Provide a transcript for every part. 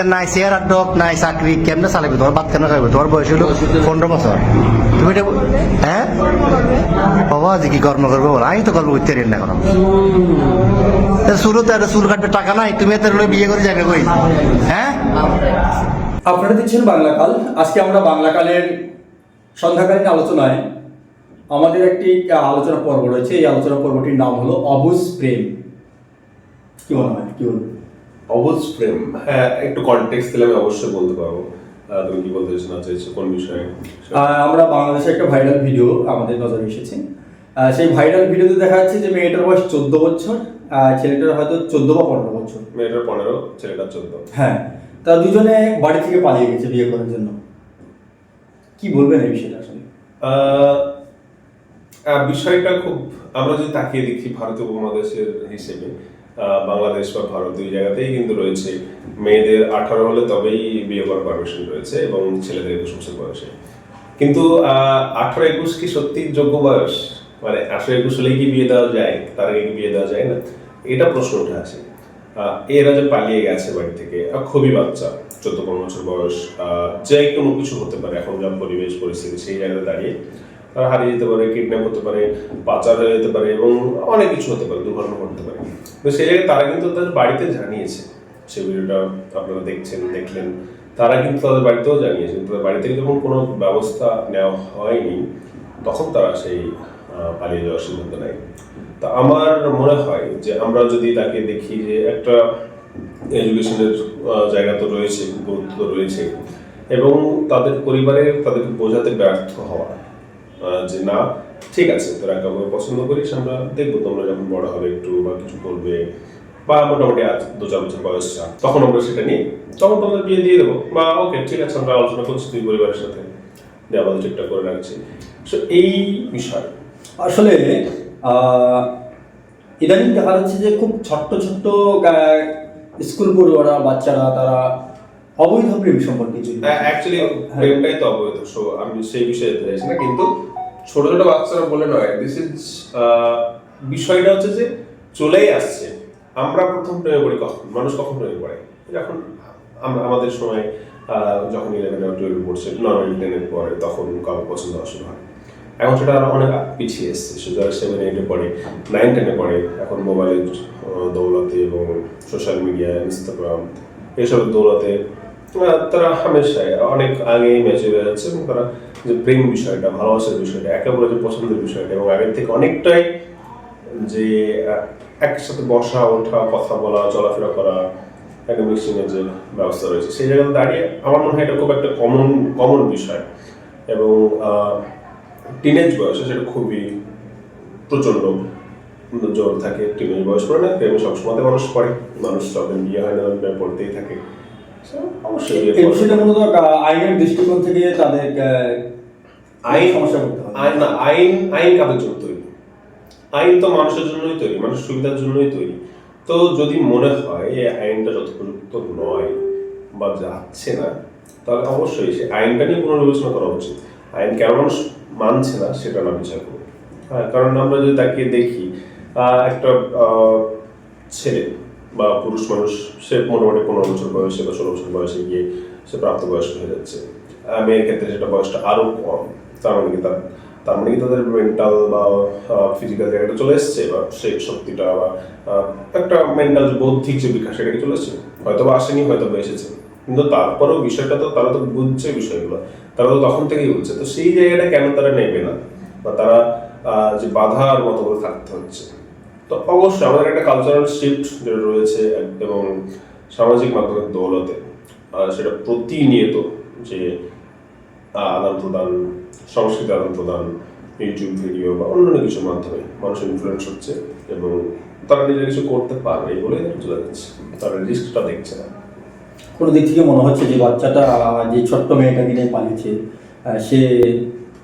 এতে নাই chair doc নাই চাকরি, কেমনে চালাবি তোমার বাদ কেন খাইবে তোমার বয়স হলো পনেরো বছর। তুমি এটা হ্যাঁ বাবা যে কি কর্ম করব বলো? আমি তো কর্ম করতে না এখন। একটা চুল কাটবে টাকা নাই, তুমি এত বিয়ে করে যাবে কই? হ্যাঁ আপনারা দেখছেন বাংলাকাল আজকে আমরা বাংলাকালের সন্ধ্যাকালীন আলোচনায় আমাদের একটি আলোচনা পর্ব রয়েছে। এই আলোচনা পর্বটির নাম হলো অবুজ প্রেম। কি মনে হয় কি বলব? অবুজ প্রেম। হ্যাঁ একটু কনটেক্সট দিলে আমি অবশ্যই বলতে পারব। তুমি কি বলতে না চাইছো কোন বিষয়ে? আহ, আমরা বাংলাদেশে একটা ভাইরাল ভিডিও আমাদের নজরে এসেছে। আহ, সেই ভাইরাল ভিডিওতে দেখা যাচ্ছে যে মেয়েটার বয়স চোদ্দ বছর আহ, ছেলেটার হয়তো চোদ্দ বা পনেরো বছর। মেয়েটার পনেরো ছেলেটার চোদ্দ। হ্যাঁ তারা দুজনে বাড়ি থেকে পালিয়ে গেছে বিয়ে করার জন্য। কি বলবেন এই বিষয়টা আসলে? বিষয়টা খুব আমরা যদি তাকিয়ে দেখি ভারতীয় উপমহাদেশের হিসেবে বাংলাদেশ বা ভারত দুই জায়গাতেই কিন্তু রয়েছে। মেয়েদের আঠারো হলে তবেই বিয়ে করার পারমিশন রয়েছে এবং ছেলেদের একুশ বছর বয়সে। কিন্তু আঠারো একুশ কি সত্যি যোগ্য বয়স? মানে আঠারো একুশ হলেই কি বিয়ে দেওয়া যায়? তার আগে কি বিয়ে দেওয়া যায় না? এটা প্রশ্ন আহ, এরা যে পালিয়ে গেছে বাড়ি থেকে খুবই বাচ্চা চোদ্দ পনেরো বছর বয়স যে কোনো কিছু হতে পারে। এখন যা পরিবেশ পরিস্থিতি সেই জায়গায় দাঁড়িয়ে তারা হারিয়ে যেতে পারে কিডন্যাপ হতে পারে পাচার হয়ে যেতে পারে এবং অনেক কিছু হতে পারে। তো সেই জায়গায় তারা কিন্তু তাদের বাড়িতে জানিয়েছে। সেই ভিডিওটা আপনারা দেখছেন, দেখলেন। তারা কিন্তু তাদের বাড়িতেও জানিয়েছে। কিন্তু তাদের বাড়ি থেকে যখন কোনো ব্যবস্থা নেওয়া হয়নি। তখন তারা সেই পালিয়ে যাওয়ার সিদ্ধান্ত নেয়। তা আমার মনে হয় যে আমরা যদি তাকে দেখি যে একটা এডুকেশনের জায়গা তো রয়েছে, গুরুত্ব তো রয়েছে এবং তাদের পরিবারে তাদেরকে বোঝাতে ব্যর্থ হওয়া যে না ঠিক আছে তোরা কাউকে পছন্দ করিস আমরা দেখব তোমরা যখন বড় হবে একটু বা কিছু করবে বা মোটামুটি আজ দু চার বছর বয়সটা তখন আমরা সেটা নিই। তখন তোমাদের বিয়ে দিয়ে দেবো। বা ওকে ঠিক আছে আমরা আলোচনা করছি দুই পরিবারের সাথে। দিয়ে আমাদের ঠিকঠাক করে রাখছি। সো এই বিষয়। আসলে ইদানিং দেখা যাচ্ছে যে খুব ছোট্ট ছোট্ট স্কুল পড়ুয়ারা বাচ্চারা তারা অবৈধ প্রেম সম্পর্কে। অ্যাকচুয়ালি হ্যাঁ। প্রেমটাই তো অবৈধ। সো আমি সেই বিষয়ে চাইছি না কিন্তু ছোট ছোট বাচ্চারা বলে নয় দিস ইজ বিষয়টা হচ্ছে যে চলেই আসছে। আমরা প্রথম প্রেমে পড়ি কখন? মানুষ কখন প্রেমে পড়ে? যখন আমরা আমাদের সময় যখন ইলেভেন আর টুয়েলভ পড়ছে নর্মাল টেনের পরে তখন কারও পছন্দ হওয়া হয়। এখন সেটা আরও অনেক পিছিয়ে এসছে। সে যারা সেভেন এইটে পড়ে নাইন টেনে পড়ে, এখন মোবাইলের দৌলতে এবং সোশ্যাল মিডিয়া ইনস্টাগ্রাম এসব দৌলতে তারা হামেশায় অনেক আগেই ম্যাচুর হয়ে যাচ্ছে এবং তারা যে প্রেম বিষয়টা, ভালোবাসার বিষয়টা একেবারে যে পছন্দের বিষয়টা এবং আগের থেকে অনেকটাই যে একসাথে বসা, ওঠা, কথা বলা, চলাফেরা করা একটা মিক্সিং এর যে ব্যবস্থা রয়েছে, সেই জায়গায় দাঁড়িয়ে আমার মনে হয় এটা খুব একটা কমন কমন বিষয় এবং টিনেজ বয়সে সেটা খুবই প্রচণ্ড জোর থাকে। টিনেজ বয়স পড়ে না, প্রেমে সবসময় মানুষ পড়ে। মানুষ যখন বিয়ে হয় না, পড়তেই থাকে। অবশ্যই। এই বিষয়টা মূলত আইনের দৃষ্টিকোণ থেকে তাদের আইন সমস্যা করতে হবে। না আইন আইন কাদের জন্য তৈরি? আইন তো মানুষের জন্যই তৈরি মানুষের সুবিধার জন্যই তৈরি। তো যদি মনে হয় এই আইনটা যথোপযুক্ত নয় বা যাচ্ছে না তাহলে অবশ্যই সে আইনটা নিয়ে পুনর্বিবেচনা করা উচিত। আইন কেন মানুষ মানছে না সেটা না বিচার করব। হ্যাঁ কারণ আমরা যদি তাকিয়ে দেখি আহ, একটা আহ, ছেলে বা পুরুষ মানুষ, সে মোটামুটি পনেরো বছর বয়সে বা ষোলো বছর বয়সে গিয়ে সে প্রাপ্তবয়স্ক হয়ে যাচ্ছে। মেয়ের ক্ষেত্রে সেটা বয়সটা আরও কম। তার মানে কি তার তার মানে কি তাদের মেন্টাল বা ফিজিক্যাল জায়গাটা চলে এসছে বা সেই শক্তিটা বা একটা মেন্টাল যে বৌদ্ধিক যে বিকাশ সেটা কি চলে এসছে? হয়তো বা আসেনি হয়তো বা এসেছে। কিন্তু তারপরেও বিষয়টা তো, তারা তো বুঝছে বিষয়গুলো। তারা তো তখন থেকেই বুঝছে। তো সেই জায়গাটা কেন তারা নেবে না? বা তারা যে বাধার মতো করে থাকতে হচ্ছে? তো অবশ্যই আমাদের একটা কালচারাল শিফট যেটা রয়েছে এবং সামাজিক মাধ্যমের দৌলতে সেটা প্রতিনিয়ত যে আদান প্রদান সংস্কৃতি আদান প্রদান ইউটিউব ভিডিও বা অন্যান্য কিছুর মাধ্যমে মানুষের ইনফ্লুয়েন্স হচ্ছে এবং তারা নিজের কিছু করতে পারবে বলে চলে যাচ্ছে। তারা রিস্কটা দেখছে না। কোনো দিক থেকে মনে হচ্ছে যে বাচ্চাটা যে ছোট্ট মেয়েটাকে নিয়ে পালিয়েছে সে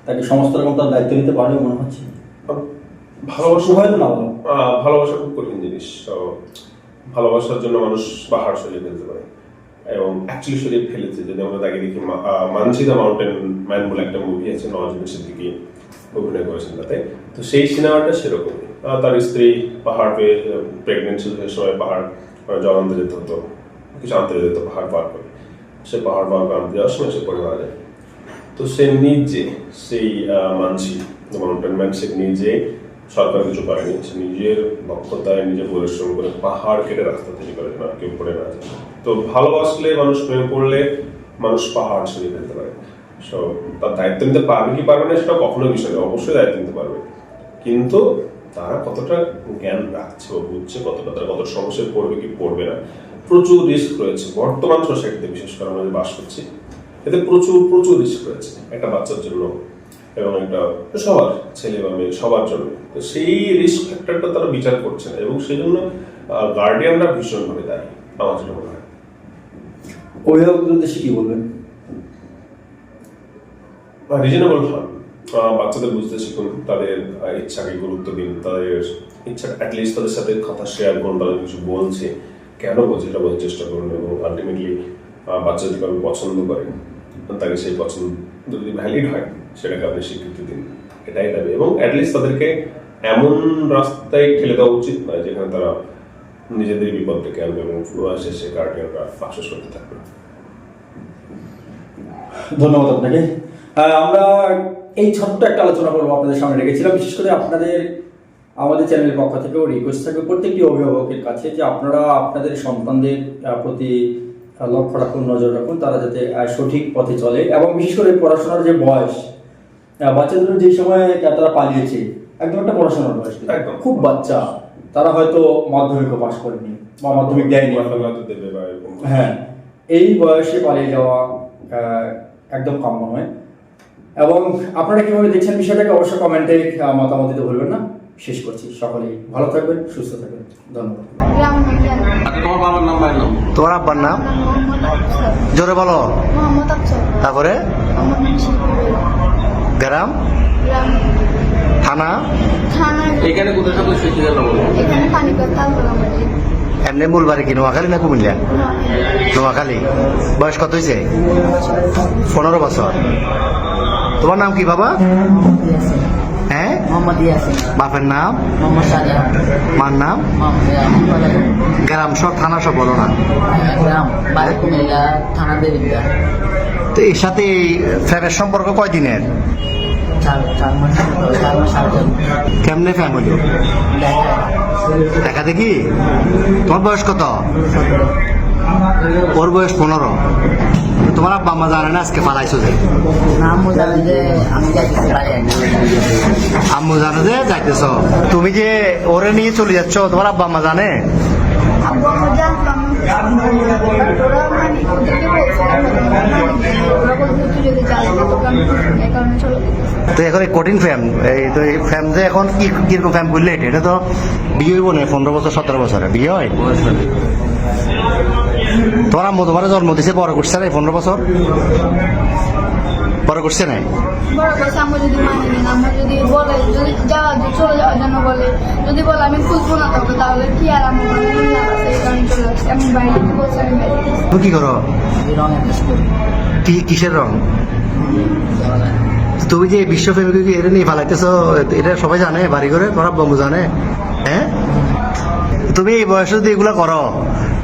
তাকে সমস্ত রকম তার দায়িত্ব নিতে পারবে মনে হচ্ছে? ভালোবাসা না ভালোবাসা খুব কঠিন জিনিস। তো ভালোবাসার জন্য মানুষ পাহাড় সরিয়ে ফেলতে পারে। এবং অ্যাকচুয়ালি সরিয়ে ফেলেছে। যদি আমরা তাকে দেখি মানসি দ্য মাউন্টেন ম্যান বলে একটা মুভি আছে নওয়াজুদ্দিন সিদ্দিকী অভিনয় করেছেন তাতে। তো সেই সিনেমাটা সেরকমই। তার স্ত্রী পাহাড় পেয়ে প্রেগনেন্ট ছিল সেই সময় পাহাড় জলান্তে যেতে হতো কিছু আনতে যেত পাহাড় পার করে। সে পাহাড় পার করে আনতে যাওয়ার সময় সে পড়ে মারা যায়। তো সে নিজে সেই মানসি মাউন্টেন ম্যান সে নিজে সরকার কিছু করেনি। নিজের দক্ষতায় নিজে পরিশ্রম করে পাহাড় কেটে রাস্তা তৈরি করে না কেউ পড়ে না তো ভালোবাসলে মানুষ প্রেম করলে মানুষ পাহাড় ছড়িয়ে ফেলতে পারে। সো তার দায়িত্ব নিতে পারবে কি পারবে না সেটা কখনো বিষয় না অবশ্যই দায়িত্ব নিতে পারবে। কিন্তু তারা কতটা জ্ঞান রাখছে বা বুঝছে কতটা, তারা কত সমস্যায় পড়বে কি পড়বে না, প্রচুর রিস্ক রয়েছে। বর্তমান সোসাইটিতে বিশেষ করে আমরা বাস করছি, এতে প্রচুর প্রচুর রিস্ক রয়েছে। একটা বাচ্চার জন্য এবং একটা সবার ছেলে বা মেয়ে সবার জন্য। তো সেই রিস্ক ফ্যাক্টরটা তারা বিচার করছে না এবং সেই জন্য গার্ডিয়ানরা ভীষণভাবে দায়ী আমার যেটা মনে হয়। অভিভাবকদের উদ্দেশ্যে কি বলবেন? রিজনেবল হন বাচ্চাদের বুঝতে শিখুন তাদের ইচ্ছাকে গুরুত্ব দিন তাদের ইচ্ছা অ্যাটলিস্ট তাদের সাথে কথা শেয়ার করুন তারা কিছু বলছে কেন বলছে এটা বোঝার চেষ্টা করুন এবং আলটিমেটলি বাচ্চা যদি কাউকে পছন্দ করে। তাকে সেই পছন্দ যদি ভ্যালিড হয় সেটাকে আপনি স্বীকৃতি দিন। এটাই দাবি। এবং অ্যাটলিস্ট তাদেরকে এমন রাস্তায় ঠেলে দেওয়া উচিত নয় যেখানে তারা নিজেদের বিপদ থেকে আনবে এবং শেষে গার্ডিয়ানরা আফসোস করতে থাকবে। ধন্যবাদ আপনাকে। আমরা এই ছোট্ট একটা আলোচনা করব আপনাদের সামনে রেখেছিলাম। বিশেষ করে আপনাদের, আমাদের চ্যানেলের পক্ষ থেকেও রিকোয়েস্ট থাকবে প্রত্যেকটি অভিভাবকের কাছে যে আপনারা আপনাদের সন্তানদের প্রতি লক্ষ্য রাখুন, নজর রাখুন, তারা যাতে সঠিক পথে চলে। এবং বিশেষ করে পড়াশোনার যে বয়স বাচ্চাদের যে সময় তারা পালিয়েছে একদম একটা পড়াশোনার বয়স একদম। খুব বাচ্চা। তারা হয়তো মাধ্যমিকও পাশ করেনি বা মাধ্যমিক দেয়নি। হ্যাঁ এই বয়সে পালিয়ে যাওয়া আহ, একদম কাম্য নয়। এবং আপনারা কীভাবে দেখছেন বিষয়টাকে অবশ্যই কমেন্টে মতামত দিতে ভুলবেন না। শেষ করছি। সকলেই ভালো থাকবেন সুস্থ থাকবেন। ধন্যবাদ। তোমার আব্বার নাম? জোরে বলো। তারপরে? গ্রাম থানা। এখানে কোথায় এমনি মূল বাড়ি কি নোয়াখালী না কুমিল্লা? নোয়াখালী। বয়স কত হয়েছে পনেরো বছর। তোমার নাম কি বাবা? হ্যাঁ? বাপের নাম? মার নাম? গ্রাম সব থানা সব বলো না। গ্রাম বাড়ি কুমিল্লা থানা দেবিদ্যা তো এর সাথে এই ফ্যানের সম্পর্ক কয়দিনের? কেমনে ফ্যামিলি দেখা দেখা? তোমার বয়স কত? ওর বয়স পনেরো। তোমার আব্বা আম্মা জানে না আজকে পালাইছো যে? আম্মু জানে যে যাইতেছ। তুমি যে ওরে নিয়ে চলে যাচ্ছ তোমার আব্বা আম্মা জানে? তো এখন এই কঠিন ফ্যাম এই তো এই ফ্যাম যে এখন কি, কীরকম ফ্যাম করলে এটা তো বিয়ে হইব না, পনেরো বছর, সতেরো বছরে, বিয়ে হয়? তোমার আম্মু তোমার জন্ম দিছে বড় করছে পনেরো বছর? বড় করছে না? বড় কথা আমার যদি মানে নেন আমার যদি বলে যদি যাওয়া চলে যাওয়ার জন্য বলে যদি বলে আমি খুঁজবো না তোকে তাহলে কি আর আমি বাইরে বলছি আমি বাইরে করো? কি কিসের রং? তুমি যে বিশ্ব ফ্যামিলি এটা নিয়ে ফালাইতেছো এটা সবাই জানে বাড়ি করে তোমার বন্ধু জানে হ্যাঁ? তুমি এই বয়সে যদি এগুলো করো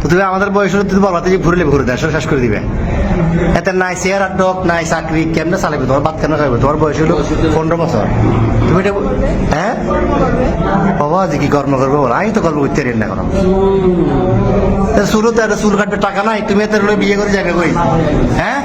তো তুমি আমাদের বয়সে যদি বলবাতে যে ঘুরে ঘুরে দেশ শেষ করে দিবে। এতে নাই চেয়ার ডক নাই চাকরি, কেমনে চালাবে? তোমার বাদ কেন খাইবে তোমার বয়স হলো পনেরো বছর। তুমি এটা হ্যাঁ? বাবা যে কি কর্ম করবে বলো? আমি তো কর্ম করতে রেন না করো শুরুতে একটা চুল কাটবে টাকা নাই, তুমি এত বিয়ে করে যাবে কই? হ্যাঁ?